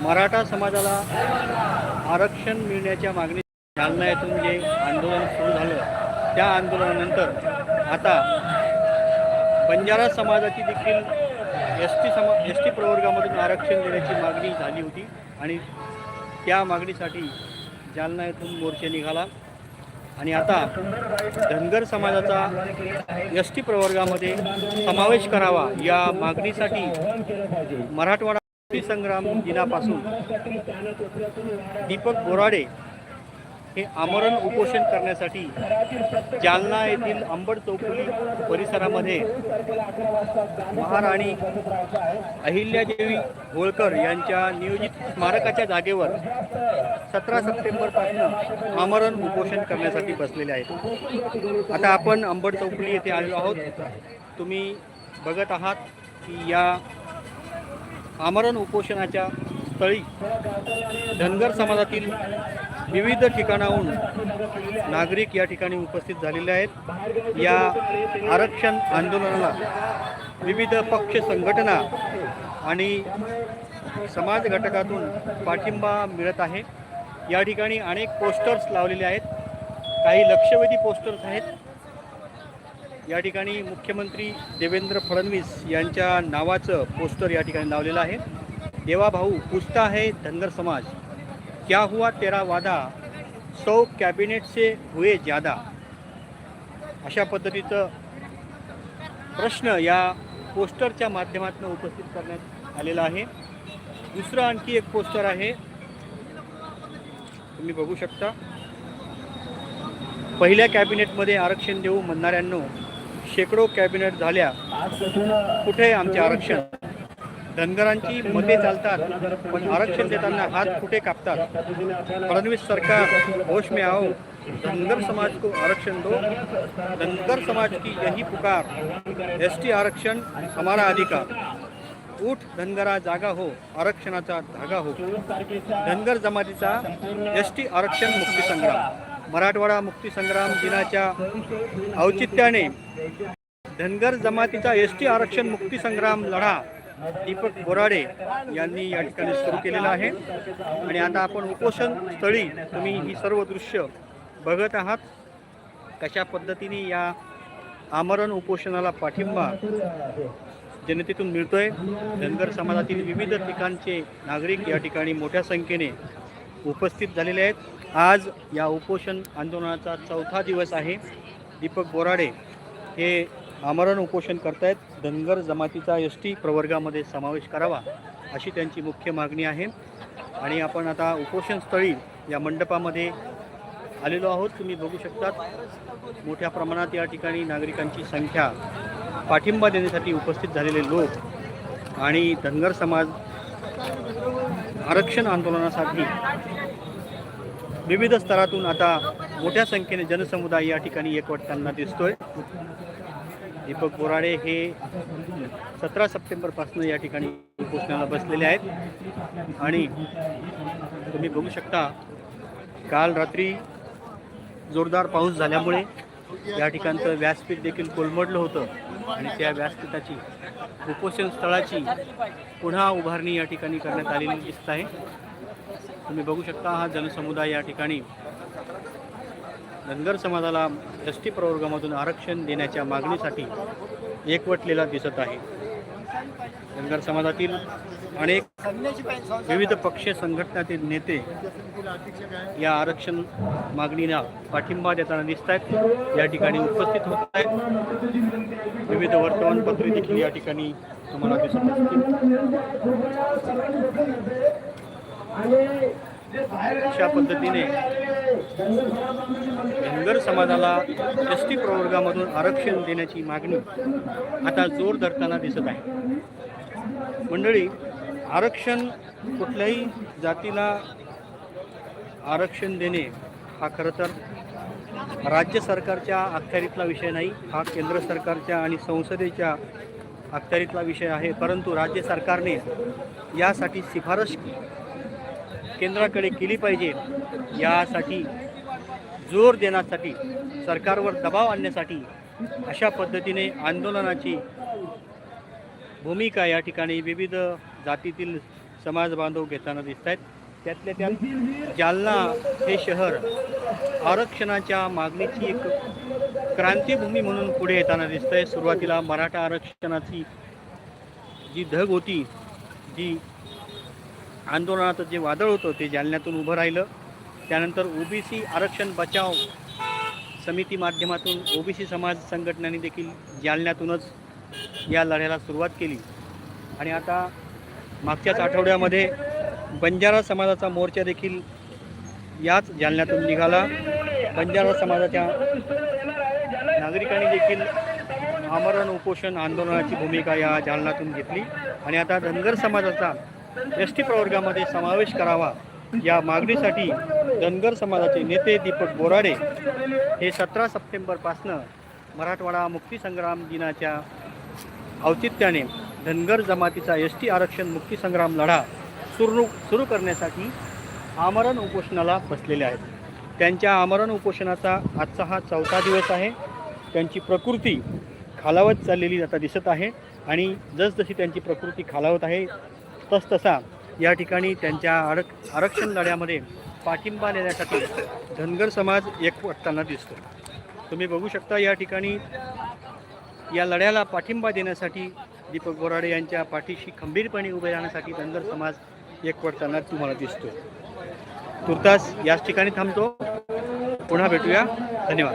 मराठा समाजाला आरक्षण मिळण्याच्या मागणी जालना येथून जे आंदोलन सुरू झालं त्या आंदोलनानंतर आता बंजारा समाजाची देखील एस टी समा एस टी प्रवर्गामधून आरक्षण देण्याची मागणी झाली होती आणि त्या मागणीसाठी जालना येथून मोर्चा निघाला. आणि आता धनगर समाजाचा एस टी प्रवर्गामध्ये समावेश करावा या मागणीसाठी मराठवाडा संग्राम दिनापासून दीपक बोराडे हे आमरण उपोषण करण्यासाठी जालना येथील अंबड चौफुली परिसरामध्ये महाराणी अहिल्यादेवी होळकर यांच्या नियोजित स्मारकाच्या जागेवर सतरा सप्टेंबरपासून आमरण उपोषण करण्यासाठी बसलेले आहेत. आता आपण अंबड चौफुली येथे आलेलो आहोत. तुम्ही बघत आहात की या आमरण उपोषणाच्या स्थळी धनगर समाजातील विविध ठिकाणाहून नागरिक या ठिकाणी उपस्थित झालेले आहेत. या आरक्षण आंदोलनाला विविध पक्ष संघटना आणि समाज घटकातून पाठिंबा मिळत आहे. या ठिकाणी अनेक पोस्टर्स लावलेले आहेत. काही लक्षवेधी पोस्टर्स आहेत. या ठिकाणी मुख्यमंत्री देवेंद्र फडणवीस यांच्या नावाचं पोस्टर या ठिकाणी लावलेलं आहे. देवा भाऊ पूछता है धनगर समाज. क्या हुआ तेरा वादा? सौ कॅबिनेट से हुए ज्यादा. अशा पद्धतीचं प्रश्न या पोस्टरच्या माध्यमातून उपस्थित करण्यात आलेला आहे. दुसरं आणखी एक पोस्टर आहे. तुम्ही बघू शकता. पहिल्या कॅबिनेटमध्ये आरक्षण देऊ म्हणणाऱ्यांनो शेकडो कॅबिनेट झाल्या कुठे आमचे आरक्षण. धनगरांची मते चालतात पण आरक्षण देताना हात कुठे कापतात? फडणवीस सरकार होश में आओ. धनगर समाज को आरक्षण दो. धनगर समाज की यही पुकार. एस टी आरक्षण हमारा अधिकार. उठ धनगरा जागा हो आरक्षणाचा धागा हो. धनगर जमातीचा एस टी आरक्षण मुक्ती संग्राम मराठवाडा मुक्तिसंग्राम दिनाच्या औचित्याने धनगर जमातीचा एस टी आरक्षण मुक्तीसंग्राम लढा दीपक बोराडे यांनी या ठिकाणी सुरू केलेला आहे. आणि आता आपण उपोषण स्थळी तुम्ही ही सर्व दृश्य बघत आहात. कशा पद्धतीने या आमरण उपोषणाला पाठिंबा जनतेतून मिळतोय? धनगर समाजातील विविध ठिकाणचे नागरिक या ठिकाणी मोठ्या संख्येने उपस्थित झालेले आहेत. आज या उपोषण आंदोलनाचा चौथा दिवस आहे. दीपक बोराडे हे आमरण उपोषण करतायत. धनगर जमातीचा एस टी प्रवर्गामध्ये समावेश करावा अशी त्यांची मुख्य मागणी आहे. आणि आपण आता उपोषण स्थळी या मंडपामध्ये आलेलो आहोत. तुम्ही बघू शकतात मोठ्या प्रमाणात या ठिकाणी नागरिकांची संख्या पाठिंबा देण्यासाठी उपस्थित झालेले लोक आणि धनगर समाज आरक्षण आंदोलनासाठी विविध स्तरातून आता मोठ्या संख्येने जनसमुदाय या ठिकाणी एकवटताना दिसतोय. दीपक बोराडे हे सतरा सप्टेंबरपासून या ठिकाणी उपोषणाला बसलेले आहेत. आणि तुम्ही बघू शकता काल रात्री जोरदार पाऊस झाल्यामुळे या ठिकाणचं व्यासपीठ देखील कोलमडलं होतं. आणि त्या व्यासपीठाची उपोषण स्थळाची पुन्हा उभारणी या ठिकाणी करण्यात आलेली दिसत आहे. तुम्ही बघू शकता हा जनसमुदाय या ठिकाणी धनगर समाजाला एस टी प्रवर्गामधून आरक्षण देण्याच्या मागणीसाठी एकवटलेला दिसत आहे. धनगर समाजातील अनेक विविध पक्ष संघटनातील नेते या आरक्षण मागणीला पाठिंबा देताना दिसत आहेत. या ठिकाणी उपस्थित होत आहेत. विविध वर्तमानपत्रे देखील या ठिकाणी तुम्हाला दिसत असतील अशा पद्धतीने धनगर समाजाला एस टी प्रवर्गामधून आरक्षण देण्याची मागणी आता जोर धरताना दिसत आहे. मंडळी आरक्षण कुठल्याही जातीला आरक्षण देणे हा खरं तर राज्य सरकारच्या अखत्यारीतला विषय नाही हा केंद्र सरकारच्या आणि संसदेच्या अखत्यारीतला विषय आहे. परंतु राज्य सरकारने यासाठी शिफारस केंद्राकडे केली पाहिजे. यासाठी जोर देण्यासाठी सरकारवर दबाव आणण्यासाठी अशा पद्धतीने आंदोलनाची भूमिका या ठिकाणी विविध जातीतील समाज बांधव घेताना दिसत आहेत त्यातल्या त्यात जालना हे शहर आरक्षणाच्या मागणीची एक क्रांतीभूमी म्हणून पुढे येताना दिसत आहे सुरुवातीला मराठा आरक्षणाची जी धग होती जी आंदोलनाचं जे वादळ होतं ते जालन्यातून उभं राहिलं. त्यानंतर ओबीसी आरक्षण बचाव समिती माध्यमातून ओबीसी समाज संघटनांनी देखील जालन्यातूनच या लढ्याला सुरुवात केली. आणि आता मागच्याच आठवड्यामध्ये बंजारा समाजाचा मोर्चा देखील याच जालन्यातून निघाला. बंजारा समाजाच्या नागरिकांनी देखील आमरण उपोषण आंदोलनाची भूमिका या जालनातून घेतली. आणि आता धनगर समाजाचा एस टी प्रवर्गामध्ये समावेश करावा या मागणीसाठी धनगर समाजाचे नेते दीपक बोराडे हे सतरा सप्टेंबरपासनं मराठवाडा मुक्तीसंग्राम दिनाच्या औचित्याने धनगर जमातीचा एस टी आरक्षण मुक्तीसंग्राम लढा सुरू सुरू करण्यासाठी आमरण उपोषणाला बसलेले आहेत. त्यांच्या आमरण उपोषणाचा आजचा हा चौथा दिवस आहे. त्यांची प्रकृती खालावत चाललेली आता दिसत आहे आणि जसजशी त्यांची प्रकृती खालावत आहे तसतसा या ठिकाणी त्यांच्या आरक आरक्षण लढ्यामध्ये पाठिंबा देण्यासाठी धनगर समाज एकवटताना दिसतो तुम्ही बघू शकता या ठिकाणी या लढ्याला पाठिंबा देण्यासाठी दीपक बोराडे यांच्या पाठीशी खंबीरपणे उभे राहण्यासाठी धनगर समाज एकवटताना तुम्हाला दिसतो तुर्तास याच ठिकाणी थांबतो. पुन्हा भेटूया. धन्यवाद.